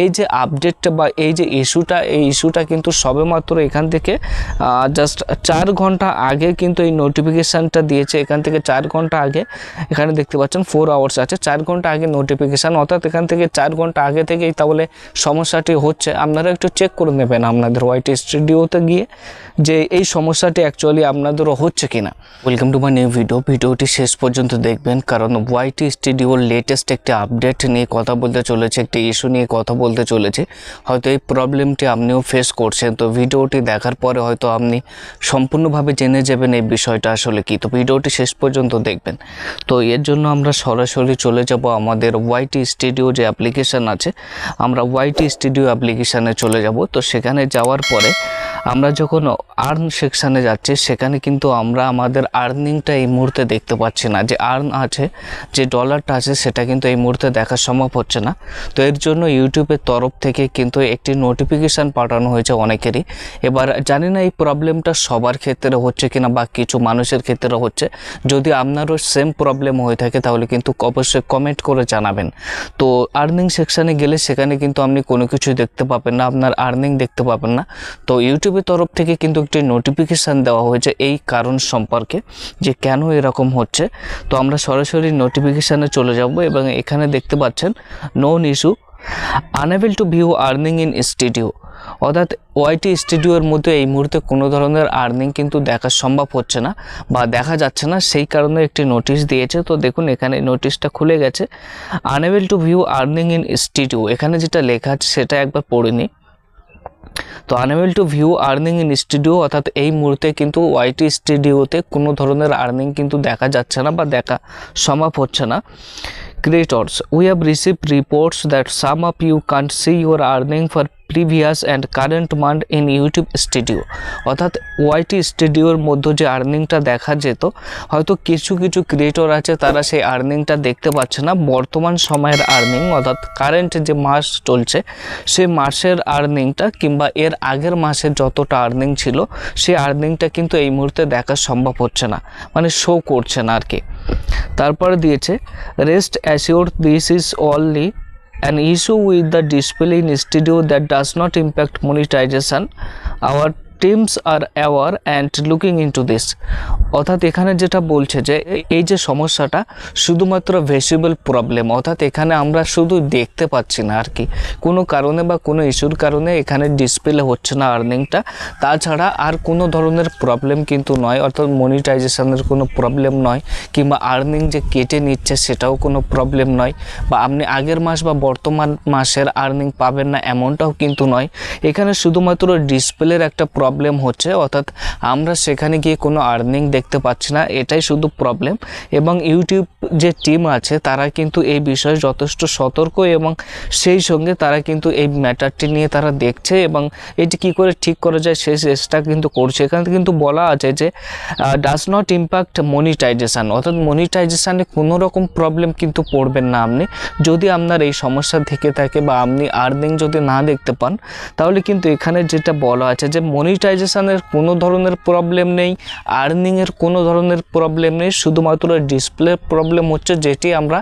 এই যে আপডেটটা বা এই যে ইস্যুটা এই ইস্যুটা কিন্তু সবেমাত্র এখান থেকে জাস্ট চার ঘণ্টা আগে কিন্তু এই নোটিফিকেশানটা দিয়েছে। এখান থেকে চার ঘণ্টা আগে, এখানে দেখতে পাচ্ছেন ফোর আওয়ার্স আছে। চার ঘণ্টা আগে নোটিফিকেশান অর্থাৎ এখান থেকে চার ঘণ্টা আগে থেকেই তাহলে সমস্যাটি হচ্ছে। আপনারা একটু চেক করে নেবেন আপনাদের হোয়াইট স্টুডিওতে গিয়ে যে এই সমস্যাটি অ্যাকচুয়ালি আপনাদেরও হচ্ছে কিনা। Welcome to my new video ভিডিওটি শেষ পর্যন্ত দেখবেন, কারণ ওয়াইটি স্টুডিওর লেটেস্ট একটি আপডেট নিয়ে কথা বলতে চলেছে, একটি ইস্যু নিয়ে কথা বলতে চলেছে। হয়তো এই প্রবলেমটি আপনিও ফেস করছেন। তো ভিডিওটি দেখার পরে হয়তো আপনি সম্পূর্ণভাবে জেনে যাবেন এই বিষয়টা আসলে কি। তো ভিডিওটি শেষ পর্যন্ত দেখবেন। তো এর জন্য আমরা সরাসরি চলে যাব আমাদের ওয়াইটি স্টুডিও যে অ্যাপ্লিকেশান আছে। আমরা ওয়াইটি স্টুডিও অ্যাপ্লিকেশানে চলে যাব। তো সেখানে যাওয়ার পরে আমরা যখন আর্ন সেকশানে যাচ্ছি, সেখানে কিন্তু আমরা আমাদের আর্নিংটা এই মুহূর্তে দেখতে পাচ্ছি না। যে আর্ন আছে, যে ডলারটা আছে, সেটা কিন্তু এই মুহূর্তে দেখা সম্ভব হচ্ছে না। তো এর জন্য ইউটিউবের তরফ থেকে কিন্তু একটি নোটিফিকেশান পাঠানো হয়েছে অনেকেরই। এবার জানি না এই প্রবলেমটা সবার ক্ষেত্রে হচ্ছে কিনা বা কিছু মানুষের ক্ষেত্রে হচ্ছে। যদি আপনারও সেম প্রবলেম হয়ে থাকে, তাহলে কিন্তু অবশ্যই কমেন্ট করে জানাবেন। তো আর্নিং সেকশানে গেলে সেখানে কিন্তু আপনি কোনো কিছু দেখতে পাবেন না, আপনার আর্নিং দেখতে পাবেন না। তো ইউটিউবের তরফ থেকে কিন্তু একটি নোটিফিকেশান দেওয়া হয়েছে এই কারণ সম্পর্কে যে কেন এরকম হচ্ছে। তো আমরা সরাসরি নোটিফিকেশানে চলে যাব এবং এখানে দেখতে পাচ্ছেন known issue unable to view earning in studio অর্থাৎ ওয়াইটি স্টুডিওর মধ্যে এই মুহূর্তে কোনো ধরনের আর্নিং কিন্তু দেখা সম্ভব হচ্ছে না বা দেখা যাচ্ছে না, সেই কারণে একটি নোটিশ দিয়েছে। তো দেখুন, এখানে নোটিশটা খুলে গেছে unable to view earning in studio এখানে যেটা লেখা আছে, সেটা একবার পড়ে নিই। তো unable to view earning in studio অর্থাৎ এই মুহূর্তে কিন্তু ওয়াইটি স্টুডিওতে কোনো ধরনের আর্নিং কিন্তু দেখা যাচ্ছে না বা দেখা সম্ভব হচ্ছে না। Creators we have received reports that some of you can't see your earning for previous and current month in YouTube studio অর্থাৎ ওয়াইটি স্টুডিওর মধ্যে যে আর্নিংটা দেখা যেত, হয়তো কিছু কিছু ক্রিয়েটর আছে, তারা সেই আর্নিংটা দেখতে পাচ্ছে না। বর্তমান সময়ের আর্নিং অর্থাৎ কারেন্ট যে মাস চলছে, সেই মাসের আর্নিংটা কিংবা এর আগের মাসে যতটা আর্নিং ছিল, সেই আর্নিংটা কিন্তু এই মুহূর্তে দেখা সম্ভব হচ্ছে না। মানে শো করছে না আর কি। তারপরে দিয়েছে rest assured this is only an issue with the display in studio that does not impact monetization our teams are aware and looking into this অর্থাৎ এখানে যেটা বলছে যে, এই যে সমস্যাটা শুধুমাত্র ভেসিবল প্রবলেম, অর্থাৎ এখানে আমরা শুধু দেখতে পাচ্ছি না আর কি। কোনো কারণে বা কোনো ইস্যুর কারণে এখানে ডিসপ্লে হচ্ছে না আর্নিংটা। তাছাড়া আর কোনো ধরনের প্রবলেম কিন্তু নয়, অর্থাৎ মনিটাইজেশনের কোনো প্রবলেম নয়, কিংবা আর্নিং যে কেটে নিচ্ছে সেটাও কোনো প্রবলেম নয়, বা আপনি আগের মাস বা বর্তমান মাসের আর্নিং পাবেন না এমনটাও কিন্তু নয়। এখানে শুধুমাত্র ডিসপ্লের একটা প্রবলেম হচ্ছে, অর্থাৎ আমরা সেখানে গিয়ে কোনো আর্নিং দেখতে পাচ্ছি না, এটাই শুধু প্রবলেম এবং ইউটিউব যে টিম আছে, তারা কিন্তু এই বিষয়ে যথেষ্ট সতর্ক এবং সেই সঙ্গে তারা কিন্তু এই ম্যাটারটি নিয়ে তারা দেখছে এবং এটি কি করে ঠিক করা যায় সেই চেষ্টা কিন্তু করছে। এখানে কিন্তু বলা আছে যে ডাজ নট ইম্প্যাক্ট মনিটাইজেশান অর্থাৎ মনিটাইজেশানে কোনো রকম প্রবলেম কিন্তু পড়বেন না আপনি। যদি আপনার এই সমস্যা থেকে থাকে বা আপনি আর্নিং যদি না দেখতে পান, তাহলে কিন্তু এখানে যেটা বলা আছে যে মনিটাইজেশানের কোনো ধরনের প্রবলেম নেই আর্নিংয়ের কোনো ধরনের প্রবলেম নেই, শুধুমাত্র ডিসপ্লে প্রবলেম হচ্ছে যেটি আমরা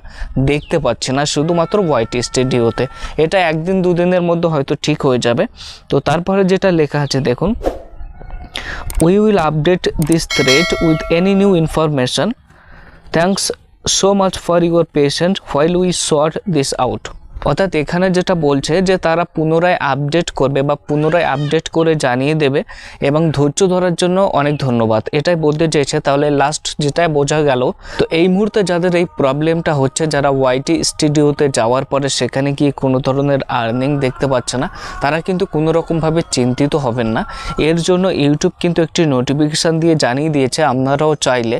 দেখতে পাচ্ছি না, শুধুমাত্র ওয়াইটি স্টুডিওতে এটা একদিন দুদিনের মধ্যে হয়তো ঠিক হয়ে যাবে। তো তারপরে যেটা লেখা আছে, দেখুন। We will update this thread with any new information. Thanks so much for your patience while we sort this out. অর্থাৎ এখানে যেটা বলছে যে তারা পুনরায় আপডেট করবে বা পুনরায় আপডেট করে জানিয়ে দেবে এবং ধৈর্য ধরার জন্য অনেক ধন্যবাদ। এটাই বলতে চেয়েছে তাহলে লাস্ট যেটা বোঝা গেল, তো এই মুহূর্তে যাদের এই প্রবলেমটা হচ্ছে, যারা ওয়াইটি স্টুডিওতে যাওয়ার পরে সেখানে গিয়ে কোনো ধরনের আর্নিং দেখতে পাচ্ছে না, তারা কিন্তু কোনো রকমভাবে চিন্তিত হবেন না। এর জন্য ইউটিউব কিন্তু একটি নোটিফিকেশান দিয়ে জানিয়ে দিয়েছে, আপনারাও চাইলে।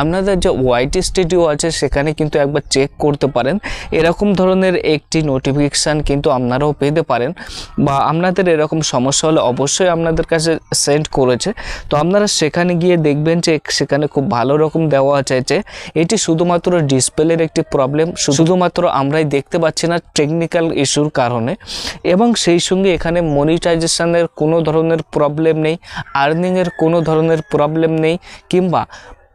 আপনাদের যে ওয়াইটি স্টুডিও আছে, সেখানে কিন্তু একবার চেক করতে পারেন। এরকম ধরনের একটি নোটিফিকেশান কিন্তু আপনারাও পেতে পারেন বা আপনাদের এরকম সমস্যা হলে অবশ্যই আপনাদের কাছে সেন্ড করেছে। তো আপনারা সেখানে গিয়ে দেখবেন যে সেখানে খুব ভালো রকম দেওয়া আছে যে এটি শুধুমাত্র ডিসপ্লের একটি প্রবলেম শুধুমাত্র আমরাই দেখতে পাচ্ছি না টেকনিক্যাল ইস্যুর কারণে। এবং সেই সঙ্গে এখানে মনিটাইজেশানের কোনো ধরনের প্রবলেম নেই আর্নিংয়ের কোনো ধরনের প্রবলেম নেই, কিংবা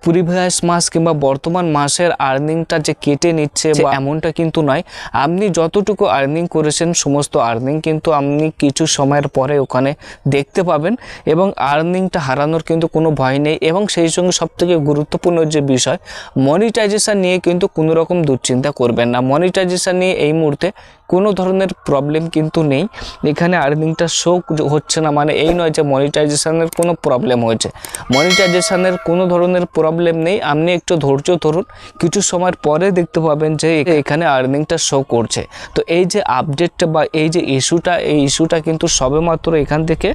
প্রিভিয়াস মাস কিংবা বর্তমান মাসের আর্নিংটা যে কেটে নিচ্ছে বা এমনটা কিন্তু নয় আপনি যতটুকু আর্নিং করেছেন সমস্ত আর্নিং কিন্তু আপনি কিছু সময়ের পরে ওখানে দেখতে পাবেন এবং আর্নিংটা হারানোর কিন্তু কোনো ভয় নেই এবং সেই সঙ্গে সবথেকে গুরুত্বপূর্ণ যে বিষয় মনিটাইজেশান নিয়ে কিন্তু কোনো রকম দুশ্চিন্তা করবেন না। মনিটাইজেশান নিয়ে এই মুহূর্তে কোনো ধরনের প্রবলেম কিন্তু নেই। এখানে আর্নিংটা শো হচ্ছে না মানে এই নয় যে মনিটাইজেশনের কোনো প্রবলেম হয়েছে। মনিটাইজেশনের কোনো ধরনের প্রবলেম নেই। আপনি একটু ধৈর্য ধরুন। কিছু সময় পরে দেখতে পাবেন যে এখানে আর্নিংটা শো করছে। তো এই যে আপডেটটা বা এই যে ইস্যুটা এই ইস্যুটা কিন্তু সবেমাত্র এখান থেকে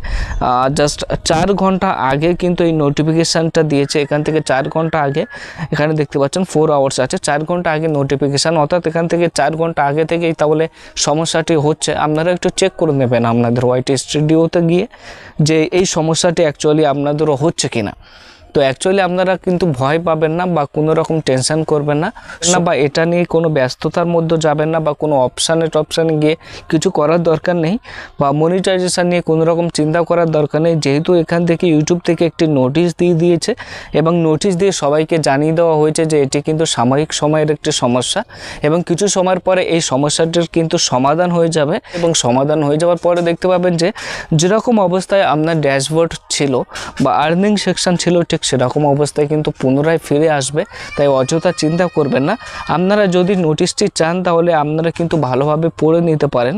জাস্ট চার ঘণ্টা আগে কিন্তু এই নোটিফিকেশানটা দিয়েছে। এখান থেকে চার ঘণ্টা আগে, এখানে দেখতে পাচ্ছেন ফোর আওয়ার্স আছে। চার ঘণ্টা আগে নোটিফিকেশান অর্থাৎ এখান থেকে চার ঘণ্টা আগে থেকেই তাহলে সমস্যাটি হচ্ছে, আপনারা একটু চেক করে নেবেন আপনাদের হোয়াইট স্টুডিওতে গিয়ে যে এই সমস্যাটি অ্যাকচুয়ালি আপনাদেরও হচ্ছে কিনা। তো অ্যাকচুয়ালি আপনারা কিন্তু ভয় পাবেন না বা কোনো রকম টেনশন করবেন না। না বা এটা নিয়ে কোনো ব্যস্ততার মধ্যে যাবেন না বা কোনো অপশানে টপশানে গিয়ে কিছু করার দরকার নেই বা মনিটাইজেশন নিয়ে কোনো রকম চিন্তা করার দরকার নেই। যেহেতু এখান থেকে ইউটিউব থেকে একটি নোটিশ দিয়ে দিয়েছে এবং নোটিশ দিয়ে সবাইকে জানিয়ে দেওয়া হয়েছে যে এটি কিন্তু সাময়িক সময়ের একটি সমস্যা এবং কিছু সময়ের পরে এই সমস্যাটির কিন্তু সমাধান হয়ে যাবে এবং সমাধান হয়ে যাওয়ার পরে দেখতে পাবেন যে যেরকম অবস্থায় আপনার ড্যাশবোর্ড ছিল বা আর্নিং সেকশন ছিল ঠিক সেরকম অবস্থায় কিন্তু পুনরায় ফিরে আসবে, তাই অযথা চিন্তা করবেন না। আপনারা যদি নোটিশটি চান, তাহলে আপনারা কিন্তু ভালোভাবে পড়ে নিতে পারেন।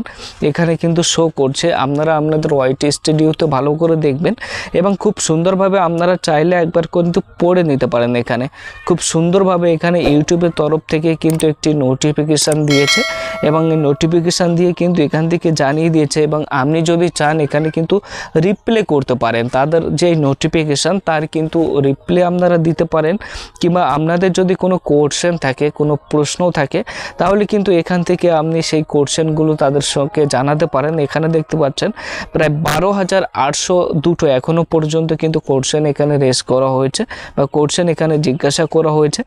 এখানে কিন্তু শো করছে, আপনারা আপনাদের ওয়াইটি স্টুডিওতে ভালো করে দেখবেন এবং খুব সুন্দরভাবে আপনারা চাইলে একবার কিন্তু পড়ে নিতে পারেন এখানে। খুব সুন্দরভাবে এখানে ইউটিউবের তরফ থেকে কিন্তু একটি নোটিফিকেশান দিয়েছে। এবং নোটিফিকেশান দিয়ে কিন্তু এখান থেকে জানিয়ে দিয়েছে এবং আপনি যদি চান এখানে কিন্তু রিপ্লে করতে পারেন। তাদের যে নোটিফিকেশান তার কিন্তু রিপ্লে আপনারা দিতে পারেন। কিংবা আপনাদের যদি কোনো কোশ্চেন থাকে, কোনো প্রশ্ন থাকে, তাহলে কিন্তু এখান থেকে আপনি সেই কোশ্চেনগুলো তাদের সঙ্গে জানাতে পারেন। এখানে দেখতে পাচ্ছেন, প্রায় বারো হাজার আটশো দুটো এখনও পর্যন্ত কিন্তু কোশ্চেন এখানে রেস করা হয়েছে বা কোশ্চেন এখানে জিজ্ঞাসা করা হয়েছে।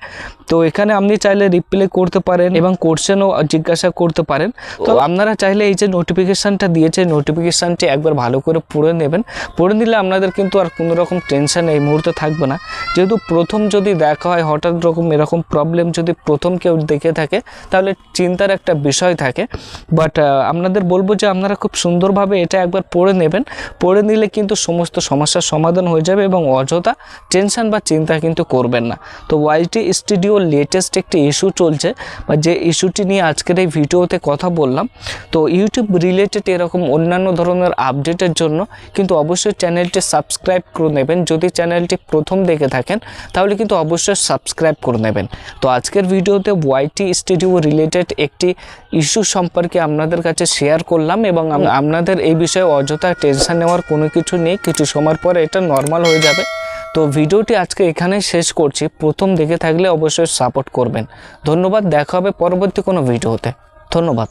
তো এখানে আপনি চাইলে রিপ্লে করতে পারেন এবং কোশ্চেনও জিজ্ঞাসা করতে পারেন। তো আপনারা চাইলে এই যে নোটিফিকেশানটা দিয়েছে নোটিফিকেশানটি একবার ভালো করে পড়ে নেবেন। পড়ে নিলে আপনাদের কিন্তু আর কোনো রকম টেনশান এই মুহূর্তে থাকবে না। যেহেতু প্রথম যদি দেখা হয় হঠাৎ রকম এরকম প্রবলেম যদি প্রথম কেউ দেখে থাকে তাহলে চিন্তার একটা বিষয় থাকে। বাট আপনাদের বলব যে আপনারা খুব সুন্দরভাবে এটা একবার পড়ে নেবেন। পড়ে নিলে কিন্তু সমস্ত সমস্যার সমাধান হয়ে যাবে এবং অযথা টেনশন বা চিন্তা কিন্তু করবেন না। তো ওয়াইটি স্টুডিও লেটেস্ট একটি ইস্যু চলছে। বা যে ইস্যুটি নিয়ে আজকের এই ভিডিওতে কথা বললাম। তো ইউটিউব রিলেটেড এরকম অন্যান্য ধরনের আপডেটের জন্য কিন্তু অবশ্যই চ্যানেলটি সাবস্ক্রাইব করে নেবেন। যদি চ্যানেলটি প্রথম দেখে থাকেন তাহলে কিন্তু অবশ্যই সাবস্ক্রাইব করে নেবেন। তো আজকের ভিডিওতে ওয়াইটি স্টুডিও রিলেটেড একটি ইস্যু সম্পর্কে আপনাদের কাছে শেয়ার করলাম এবং আপনাদের এই বিষয়ে অযথা টেনশন নেওয়ার কোনো কিছু নেই। কিছু সময় পরে এটা নর্মাল হয়ে যাবে। তো ভিডিওটি আজকে এখানে শেষ করছি। প্রথম দেখে থাকলে অবশ্যই সাপোর্ট করবেন। ধন্যবাদ। দেখা হবে পরবর্তী কোনো ভিডিওতে। ধন্যবাদ।